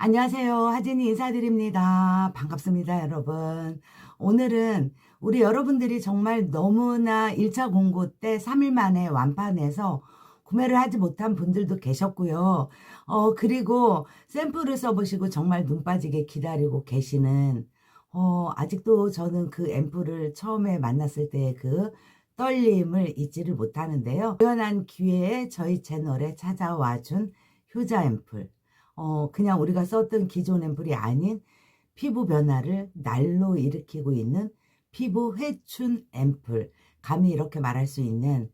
안녕하세요. 하진이 인사드립니다. 반갑습니다, 여러분. 오늘은 우리 여러분들이 정말 너무나 1차 공고 때 3일 만에 완판해서 구매를 하지 못한 분들도 계셨고요. 어, 그리고 샘플을 써보시고 정말 눈 빠지게 기다리고 계시는, 어, 아직도 저는 그 앰플을 처음에 만났을 때의 그 떨림을 잊지를 못하는데요. 우연한 기회에 저희 채널에 찾아와 준 효자 앰플. 어, 그냥 우리가 썼던 기존 앰플이 아닌 피부 변화를 날로 일으키고 있는 피부 회춘 앰플. 감히 이렇게 말할 수 있는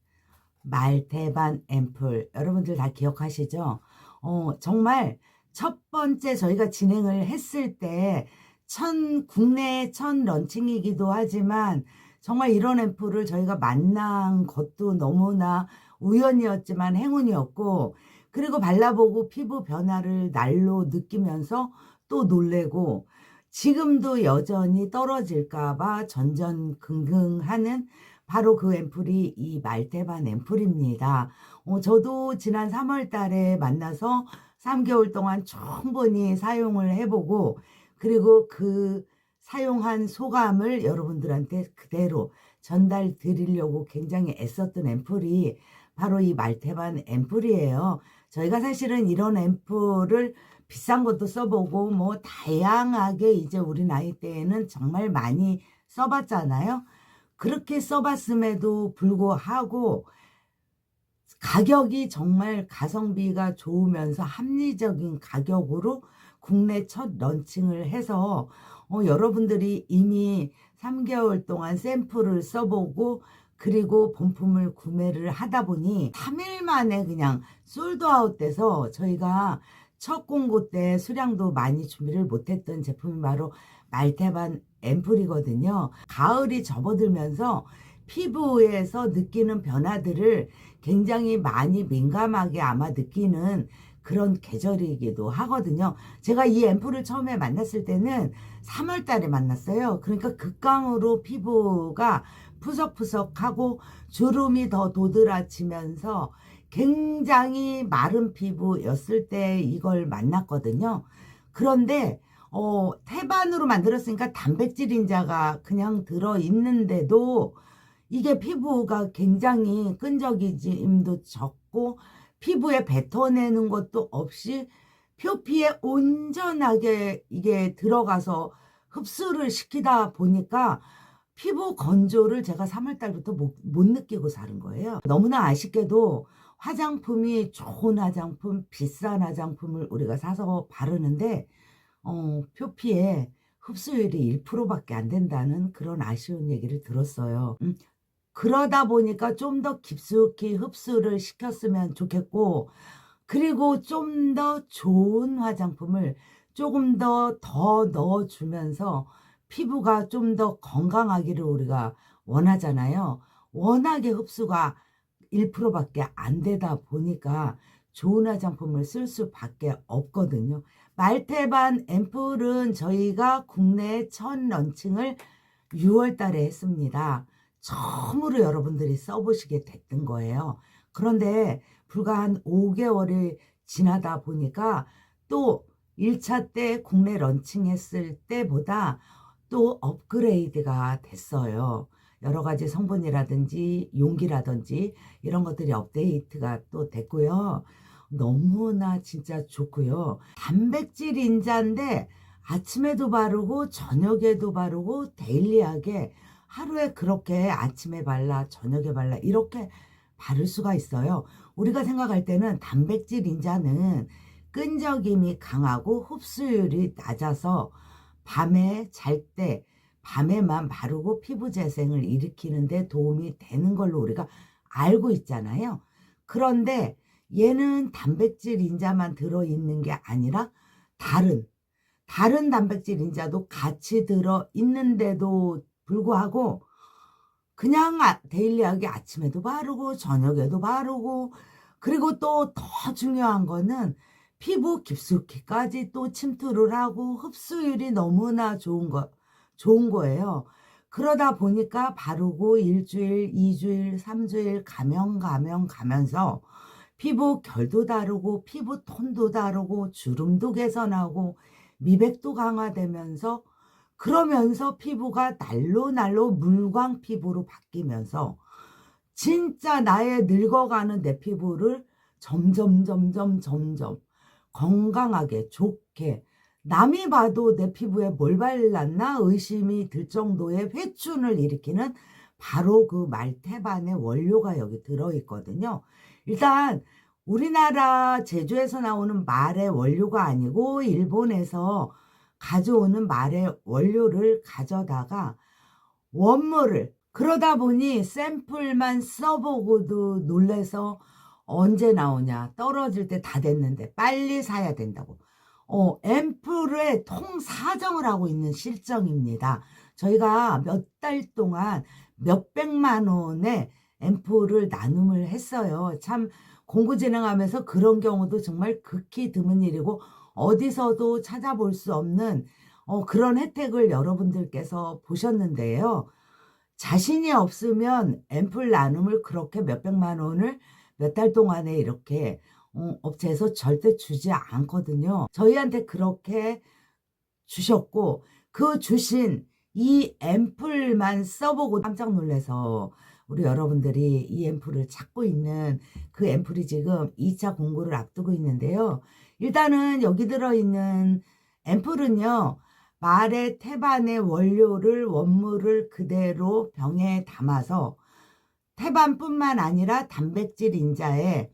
말대반 앰플. 여러분들 다 기억하시죠? 어, 정말 첫 번째 저희가 진행을 했을 때, 천, 국내 첫 런칭이기도 하지만, 정말 이런 앰플을 저희가 만난 것도 너무나 우연이었지만 행운이었고, 그리고 발라보고 피부 변화를 날로 느끼면서 또 놀래고 지금도 여전히 떨어질까봐 전전긍긍하는 바로 그 앰플이 이 말테반 앰플입니다. 어, 저도 지난 3월 달에 만나서 3개월 동안 충분히 사용을 해보고 그리고 그 사용한 소감을 여러분들한테 그대로 전달 드리려고 굉장히 애썼던 앰플이 바로 이 말테반 앰플이에요. 저희가 사실은 이런 앰플을 비싼 것도 써보고 뭐 다양하게 이제 우리 나이 때에는 정말 많이 써봤잖아요. 그렇게 써봤음에도 불구하고 가격이 정말 가성비가 좋으면서 합리적인 가격으로 국내 첫 런칭을 해서 어, 여러분들이 이미 3개월 동안 샘플을 써보고 그리고 본품을 구매를 하다 보니 3일 만에 그냥 솔드아웃 돼서 저희가 첫 공고 때 수량도 많이 준비를 못했던 제품이 바로 말테반 앰플이거든요. 가을이 접어들면서 피부에서 느끼는 변화들을 굉장히 많이 민감하게 아마 느끼는 그런 계절이기도 하거든요. 제가 이 앰플을 처음에 만났을 때는 3월 달에 만났어요. 그러니까 극강으로 피부가 푸석푸석하고 주름이 더 도드라지면서 굉장히 마른 피부였을 때 이걸 만났거든요. 그런데 어, 태반으로 만들었으니까 단백질 인자가 그냥 들어 있는데도 이게 피부가 굉장히 끈적이짐도 적고 피부에 뱉어내는 것도 없이 표피에 온전하게 이게 들어가서 흡수를 시키다 보니까 피부 건조를 제가 3월 달부터 못, 못 느끼고 사는 거예요. 너무나 아쉽게도 화장품이 좋은 화장품, 비싼 화장품을 우리가 사서 바르는데 어, 표피에 흡수율이 1%밖에 안 된다는 그런 아쉬운 얘기를 들었어요. 음, 그러다 보니까 좀 더 깊숙이 흡수를 시켰으면 좋겠고, 그리고 좀 더 좋은 화장품을 조금 더 더 넣어주면서 피부가 좀 더 건강하기를 우리가 원하잖아요. 워낙에 흡수가 1%밖에 안 되다 보니까 좋은 화장품을 쓸 수밖에 없거든요. 말테반 앰플은 저희가 국내 첫 런칭을 6월 달에 했습니다. 처음으로 여러분들이 써보시게 됐던 거예요. 그런데 불과 한 5개월이 지나다 보니까 또 1차 때 국내 런칭했을 때보다 또 업그레이드가 됐어요. 여러 가지 성분이라든지 용기라든지 이런 것들이 업데이트가 또 됐고요. 너무나 진짜 좋고요. 단백질 인자인데 아침에도 바르고 저녁에도 바르고 데일리하게 하루에 그렇게 아침에 발라 저녁에 발라 이렇게 바를 수가 있어요. 우리가 생각할 때는 단백질 인자는 끈적임이 강하고 흡수율이 낮아서 밤에 잘 때 밤에만 바르고 피부 재생을 일으키는 데 도움이 되는 걸로 우리가 알고 있잖아요. 그런데 얘는 단백질 인자만 들어있는 게 아니라 다른 다른 단백질 인자도 같이 들어 있는데도 불구하고 그냥 아, 데일리하게 아침에도 바르고 저녁에도 바르고 그리고 또 더 중요한 거는 피부 깊숙이까지 또 침투를 하고 흡수율이 너무나 좋은 거 좋은 거예요. 그러다 보니까 바르고 일주일, 이주일, 삼주일 가면 가면 가면서 피부 결도 다르고 피부 톤도 다르고 주름도 개선하고 미백도 강화되면서 그러면서 피부가 날로 날로 물광 피부로 바뀌면서 진짜 나의 늙어가는 내 피부를 점점 점점 점점 건강하게 좋게 남이 봐도 내 피부에 뭘 발랐나 의심이 들 정도의 회춘을 일으키는 바로 그 말테반의 원료가 여기 들어있거든요. 일단 우리나라 제주에서 나오는 말의 원료가 아니고 일본에서 가져오는 말의 원료를 가져다가 원물을 그러다 보니 샘플만 써보고도 놀래서 언제 나오냐 떨어질 때 다 됐는데 빨리 사야 된다고 어, 앰플의 통 사정을 하고 있는 실정입니다. 저희가 몇 달 동안 몇백만 원의 앰플을 나눔을 했어요. 참 공부 진행하면서 그런 경우도 정말 극히 드문 일이고 어디서도 찾아볼 수 없는 어, 그런 혜택을 여러분들께서 보셨는데요. 자신이 없으면 앰플 나눔을 그렇게 몇백만 원을 몇 달 동안에 이렇게 어, 업체에서 절대 주지 않거든요. 저희한테 그렇게 주셨고 그 주신 이 앰플만 써보고 깜짝 놀라서 우리 여러분들이 이 앰플을 찾고 있는 그 앰플이 지금 2차 공고를 앞두고 있는데요. 일단은 여기 들어있는 앰플은요. 말의 태반의 원료를 원물을 그대로 병에 담아서 태반뿐만 아니라 단백질 인자에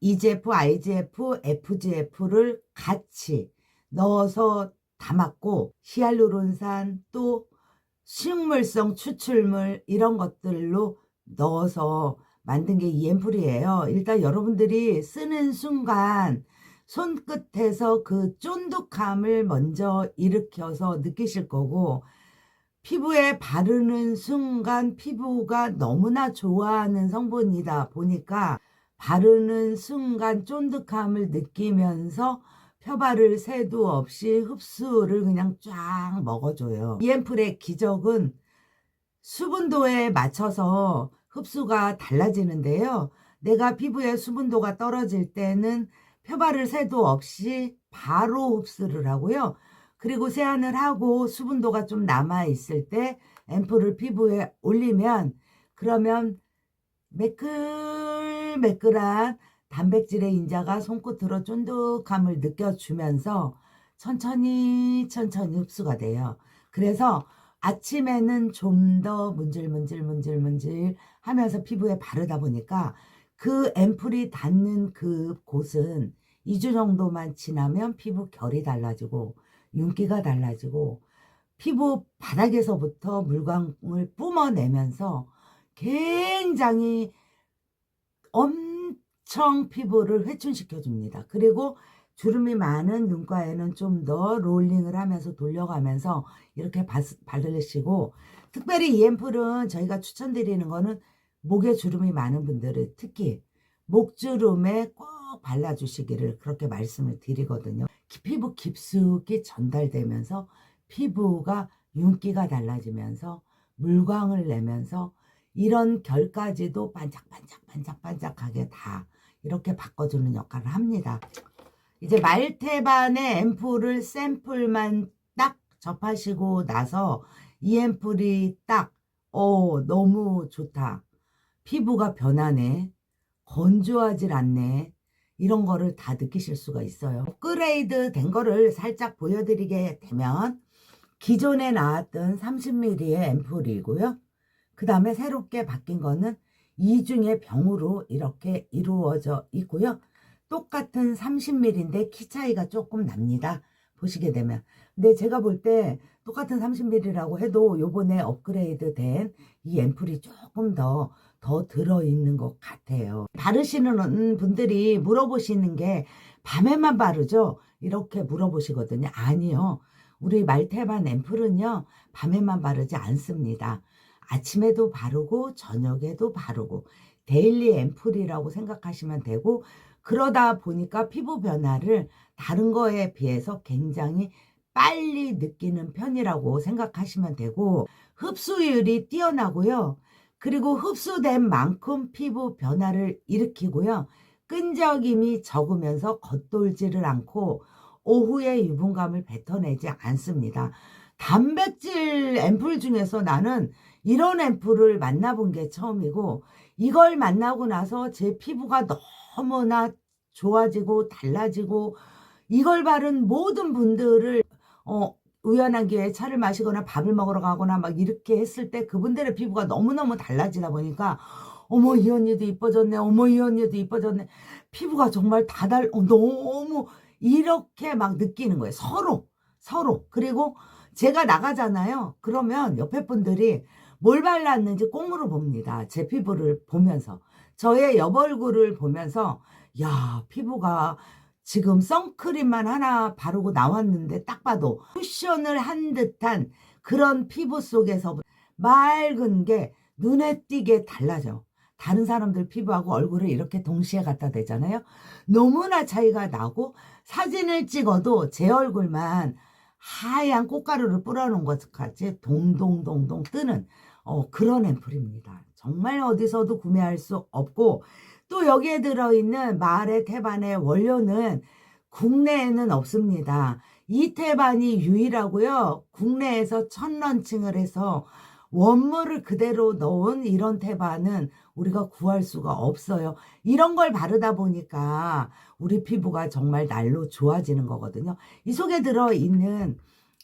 EGF, IGF, FGF를 같이 넣어서 담았고 히알루론산 또 식물성 추출물 이런 것들로 넣어서 만든 게 EM플이에요. 일단 여러분들이 쓰는 순간 손끝에서 그 쫀득함을 먼저 일으켜서 느끼실 거고 피부에 바르는 순간 피부가 너무나 좋아하는 성분이다 보니까 바르는 순간 쫀득함을 느끼면서 펴바를 새도 없이 흡수를 그냥 쫙 먹어줘요. EM플의 기적은 수분도에 맞춰서 흡수가 달라지는데요. 내가 피부에 수분도가 떨어질 때는 펴바를 새도 없이 바로 흡수를 하고요. 그리고 세안을 하고 수분도가 좀 남아 있을 때 앰플을 피부에 올리면 그러면 매끌매끌한 단백질의 인자가 손끝으로 쫀득함을 느껴주면서 천천히 천천히 흡수가 돼요. 그래서 아침에는 좀 더 문질문질 문질문질 하면서 피부에 바르다 보니까 그 앰플이 닿는 그 곳은 2주 정도만 지나면 피부 결이 달라지고 윤기가 달라지고 피부 바닥에서부터 물광을 뿜어내면서 굉장히 엄청 피부를 회춘시켜 줍니다. 그리고 주름이 많은 눈가에는 좀 더 롤링을 하면서 돌려가면서 이렇게 바르시고 특별히 이 앰플은 저희가 추천드리는 거는 목에 주름이 많은 분들은 특히 목주름에 꼭 발라주시기를 그렇게 말씀을 드리거든요. 피부 깊숙이 전달되면서 피부가 윤기가 달라지면서 물광을 내면서 이런 결까지도 반짝반짝반짝반짝하게 다 이렇게 바꿔주는 역할을 합니다. 이제 말테반의 앰플을 샘플만 딱 접하시고 나서 이 앰플이 딱, 어, 너무 좋다. 피부가 변하네. 건조하질 않네. 이런 거를 다 느끼실 수가 있어요. 업그레이드 된 거를 살짝 보여드리게 되면 기존에 나왔던 30ml의 앰플이고요. 그 다음에 새롭게 바뀐 거는 이중의 병으로 이렇게 이루어져 있고요. 똑같은 30ml인데 키 차이가 조금 납니다. 보시게 되면. 근데 제가 볼 때 똑같은 30ml라고 해도 요번에 업그레이드 된 이 앰플이 조금 더, 더 들어있는 것 같아요. 바르시는 분들이 물어보시는 게 밤에만 바르죠? 이렇게 물어보시거든요. 아니요. 우리 말테반 앰플은요, 밤에만 바르지 않습니다. 아침에도 바르고, 저녁에도 바르고, 데일리 앰플이라고 생각하시면 되고, 그러다 보니까 피부 변화를 다른 거에 비해서 굉장히 빨리 느끼는 편이라고 생각하시면 되고 흡수율이 뛰어나고요. 그리고 흡수된 만큼 피부 변화를 일으키고요. 끈적임이 적으면서 겉돌지를 않고 오후에 유분감을 뱉어내지 않습니다. 단백질 앰플 중에서 나는 이런 앰플을 만나본 게 처음이고 이걸 만나고 나서 제 피부가 너무나 좋아지고 달라지고 이걸 바른 모든 분들을 어 우연한 기회에 차를 마시거나 밥을 먹으러 가거나 막 이렇게 했을 때 그분들의 피부가 너무너무 달라지다 보니까 어머 이 언니도 이뻐졌네. 어머 이 언니도 이뻐졌네. 피부가 정말 다달 어, 너무 이렇게 막 느끼는 거예요. 서로 서로. 그리고 제가 나가잖아요. 그러면 옆에 분들이 뭘 발랐는지 꼭 물어봅니다. 제 피부를 보면서. 저의 옆 얼굴을 보면서 야 피부가 지금 선크림만 하나 바르고 나왔는데 딱 봐도 쿠션을 한 듯한 그런 피부 속에서 맑은 게 눈에 띄게 달라져. 다른 사람들 피부하고 얼굴을 이렇게 동시에 갖다 대잖아요. 너무나 차이가 나고 사진을 찍어도 제 얼굴만 하얀 꽃가루를 뿌려놓은 것 같이 동동동동 뜨는 어, 그런 앰플입니다. 정말 어디서도 구매할 수 없고 또 여기에 들어있는 마을의 태반의 원료는 국내에는 없습니다. 이 태반이 유일하고요. 국내에서 첫 런칭을 해서 원물을 그대로 넣은 이런 태반은 우리가 구할 수가 없어요. 이런 걸 바르다 보니까 우리 피부가 정말 날로 좋아지는 거거든요. 이 속에 들어있는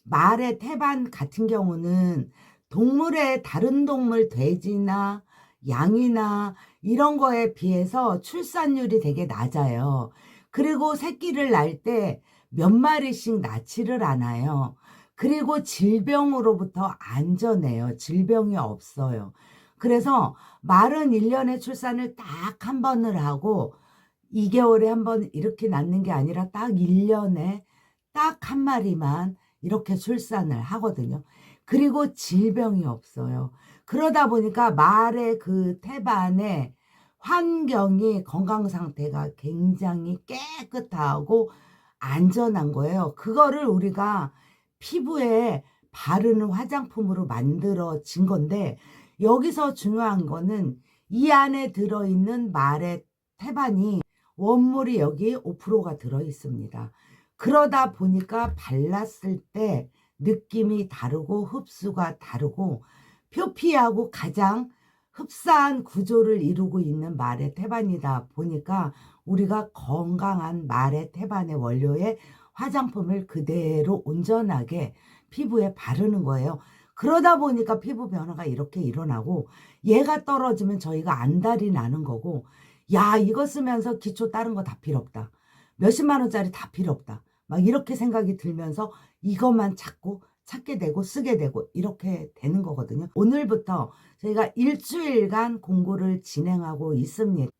말의 태반 같은 경우는 동물의 다른 동물 돼지나 양이나 이런 거에 비해서 출산율이 되게 낮아요. 그리고 새끼를 낳을 때 몇 마리씩 낳지를 않아요. 그리고 질병으로부터 안전해요. 질병이 없어요. 그래서 말은 1년에 출산을 딱 한 번을 하고 2개월에 한 번 이렇게 낳는 게 아니라 딱 1년에 딱 한 마리만 이렇게 출산을 하거든요. 그리고 질병이 없어요. 그러다 보니까 말의 그 태반에 환경이 건강 상태가 굉장히 깨끗하고 안전한 거예요. 그거를 우리가 피부에 바르는 화장품으로 만들어진 건데 여기서 중요한 거는 이 안에 들어있는 말의 태반이 원물이 여기 5%가 들어 있습니다. 그러다 보니까 발랐을 때 느낌이 다르고 흡수가 다르고 표피하고 가장 흡사한 구조를 이루고 있는 말의 태반이다 보니까 우리가 건강한 말의 태반의 원료에 화장품을 그대로 온전하게 피부에 바르는 거예요. 그러다 보니까 피부 변화가 이렇게 일어나고 얘가 떨어지면 저희가 안달이 나는 거고 야 이거 쓰면서 기초 다른 거 다 필요 없다. 몇십만 원짜리 다 필요 없다. 막 이렇게 생각이 들면서 이것만 찾고 찾게 되고 쓰게 되고 이렇게 되는 거거든요. 오늘부터 저희가 일주일간 공고를 진행하고 있습니다.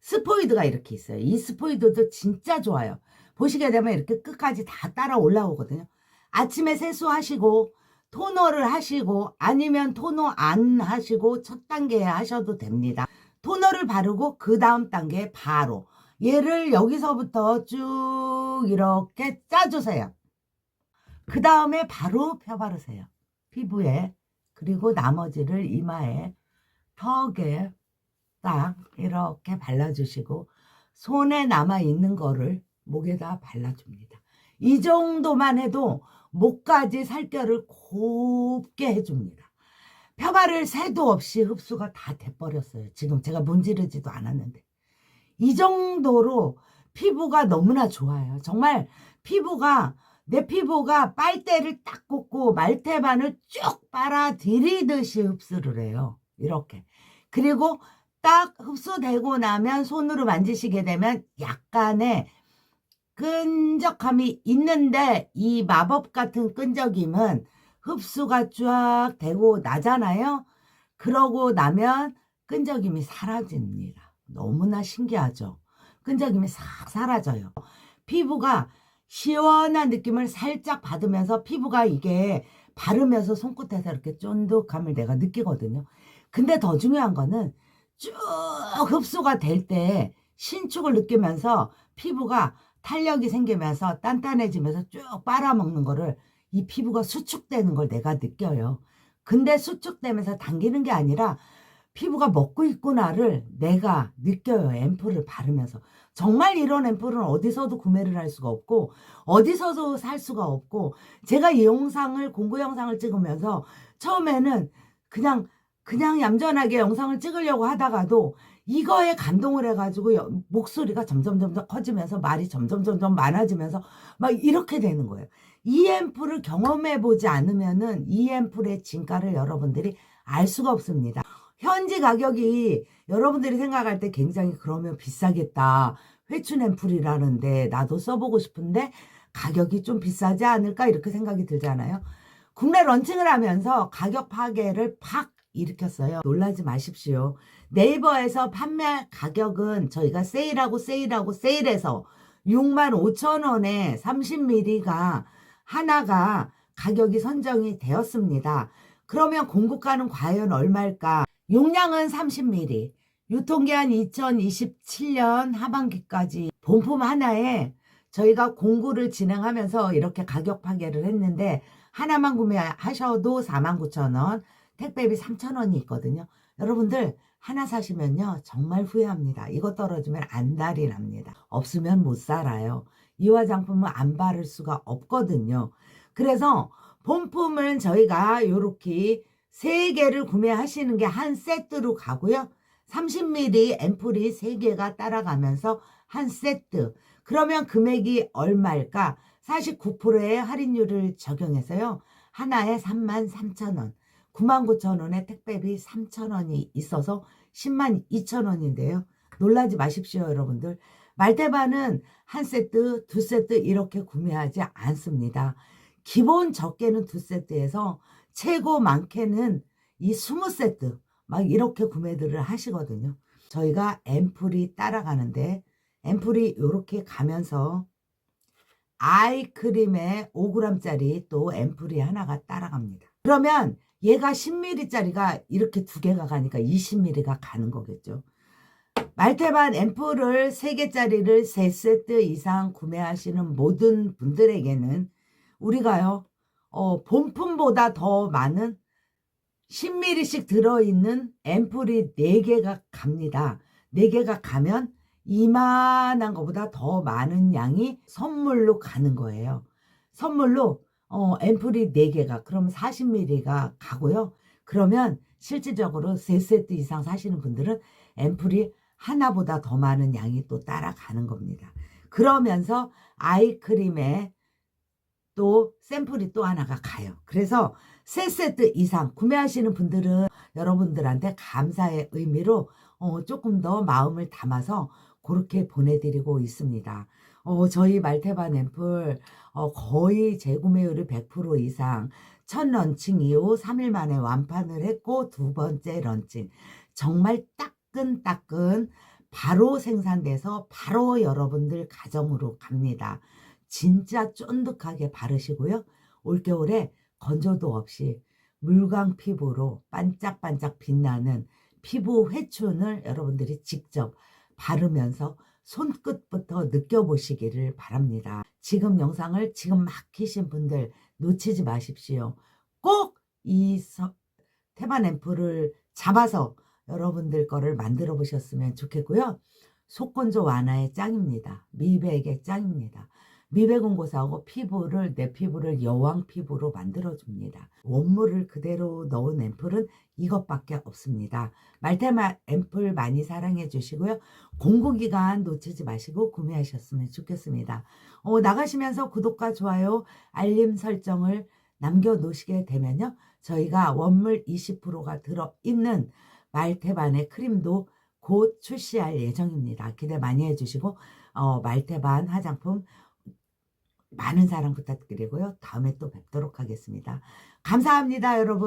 스포이드가 이렇게 있어요. 이 스포이드도 진짜 좋아요. 보시게 되면 이렇게 끝까지 다 따라 올라오거든요. 아침에 세수하시고 토너를 하시고 아니면 토너 안 하시고 첫 단계에 하셔도 됩니다. 토너를 바르고 그 다음 단계에 바로 얘를 여기서부터 쭉 이렇게 짜주세요. 그 다음에 바로 펴 바르세요. 피부에 그리고 나머지를 이마에 턱에 딱 이렇게 발라주시고 손에 남아 있는 거를 목에다 발라줍니다. 이 정도만 해도 목까지 살결을 곱게 해줍니다. 펴바를 새도 없이 흡수가 다 돼버렸어요. 지금 제가 문지르지도 않았는데. 이 정도로 피부가 너무나 좋아요. 정말 피부가 내 피부가 빨대를 딱 꽂고 말테반을 쭉 빨아 들이듯이 흡수를 해요. 이렇게. 그리고 딱 흡수되고 나면 손으로 만지시게 되면 약간의 끈적함이 있는데 이 마법 같은 끈적임은 흡수가 쫙 되고 나잖아요. 그러고 나면 끈적임이 사라집니다. 너무나 신기하죠. 끈적임이 싹 사라져요. 피부가 시원한 느낌을 살짝 받으면서 피부가 이게 바르면서 손끝에서 이렇게 쫀득함을 내가 느끼거든요. 근데 더 중요한 거는 쭉 흡수가 될 때 신축을 느끼면서 피부가 탄력이 생기면서 단단해지면서 쭉 빨아먹는 거를 이 피부가 수축되는 걸 내가 느껴요. 근데 수축되면서 당기는 게 아니라 피부가 먹고 있구나를 내가 느껴요. 앰플을 바르면서. 정말 이런 앰플은 어디서도 구매를 할 수가 없고, 어디서도 살 수가 없고, 제가 이 영상을, 공구 영상을 찍으면서 처음에는 그냥, 그냥 얌전하게 영상을 찍으려고 하다가도 이거에 감동을 해가지고 여- 목소리가 점점 점점 커지면서 말이 점점 점점 많아지면서 막 이렇게 되는 거예요. 이 앰플을 경험해 보지 않으면은 이 앰플의 진가를 여러분들이 알 수가 없습니다. 현지 가격이 여러분들이 생각할 때 굉장히 그러면 비싸겠다. 회춘 앰플이라는데 나도 써보고 싶은데 가격이 좀 비싸지 않을까 이렇게 생각이 들잖아요. 국내 런칭을 하면서 가격 파괴를 팍 일으켰어요. 놀라지 마십시오. 네이버에서 판매 가격은 저희가 세일하고 세일하고 세일해서 6만 5천 원에 30ml가 하나가 가격이 선정이 되었습니다. 그러면 공급가는 과연 얼마일까? 용량은 30ml. 유통기한 2027년 하반기까지 본품 하나에 저희가 공구를 진행하면서 이렇게 가격 파괴를 했는데 하나만 구매하셔도 49,000원, 택배비 3,000원이 있거든요. 여러분들 하나 사시면요 정말 후회합니다. 이거 떨어지면 안달이 납니다. 없으면 못 살아요. 이 화장품은 안 바를 수가 없거든요. 그래서 본품은 저희가 이렇게 세 개를 구매하시는 게 한 세트로 가고요. 30ml 앰플이 세 개가 따라가면서 한 세트. 그러면 금액이 얼마일까? 49%의 할인율을 적용해서요. 하나에 33,000원. 99,000원에 택배비 3,000원이 있어서 10만 2천원인데요. 놀라지 마십시오, 여러분들. 말대바는 한 세트, 두 세트 이렇게 구매하지 않습니다. 기본 적게는 두 세트에서 최고 많게는 이 20세트 막 이렇게 구매들을 하시거든요. 저희가 앰플이 따라가는데 앰플이 이렇게 가면서 아이크림에 5g짜리 또 앰플이 하나가 따라갑니다. 그러면 얘가 10ml짜리가 이렇게 두 개가 가니까 20ml가 가는 거겠죠. 말테반 앰플을 3개짜리를 3세트 이상 구매하시는 모든 분들에게는 우리가요, 어, 본품보다 더 많은 10ml씩 들어있는 앰플이 4개가 갑니다. 4개가 가면 이만한 것보다 더 많은 양이 선물로 가는 거예요. 선물로 어, 앰플이 4개가 그럼 40ml가 가고요. 그러면 실질적으로 3세트 이상 사시는 분들은 앰플이 하나보다 더 많은 양이 또 따라가는 겁니다. 그러면서 아이크림에 또 샘플이 또 하나가 가요. 그래서 세 세트 이상 구매하시는 분들은 여러분들한테 감사의 의미로 어, 조금 더 마음을 담아서 그렇게 보내드리고 있습니다. 어, 저희 말테반 앰플 어, 거의 재구매율이 100% 이상 첫 런칭 이후 3일 만에 완판을 했고 두 번째 런칭 정말 따끈따끈 바로 생산돼서 바로 여러분들 가정으로 갑니다. 진짜 쫀득하게 바르시고요. 올겨울에 건조도 없이 물광 피부로 반짝반짝 빛나는 피부 회춘을 여러분들이 직접 바르면서 손끝부터 느껴보시기를 바랍니다. 지금 영상을 지금 막 키신 분들 놓치지 마십시오. 꼭이 테반 앰플을 잡아서 여러분들 거를 만들어 보셨으면 좋겠고요. 속건조 완화의 짱입니다. 미백의 짱입니다. 미백운고사하고 피부를 내 피부를 여왕 피부로 만들어줍니다. 원물을 그대로 넣은 앰플은 이것밖에 없습니다. 말테마 앰플 많이 사랑해 주시고요. 공구기간 놓치지 마시고 구매하셨으면 좋겠습니다. 어, 나가시면서 구독과 좋아요, 알림 설정을 남겨놓으시게 되면요. 저희가 원물 20%가 들어있는 말테반의 크림도 곧 출시할 예정입니다. 기대 많이 해주시고 어, 말테반 화장품 많은 사랑 부탁드리고요. 다음에 또 뵙도록 하겠습니다. 감사합니다, 여러분.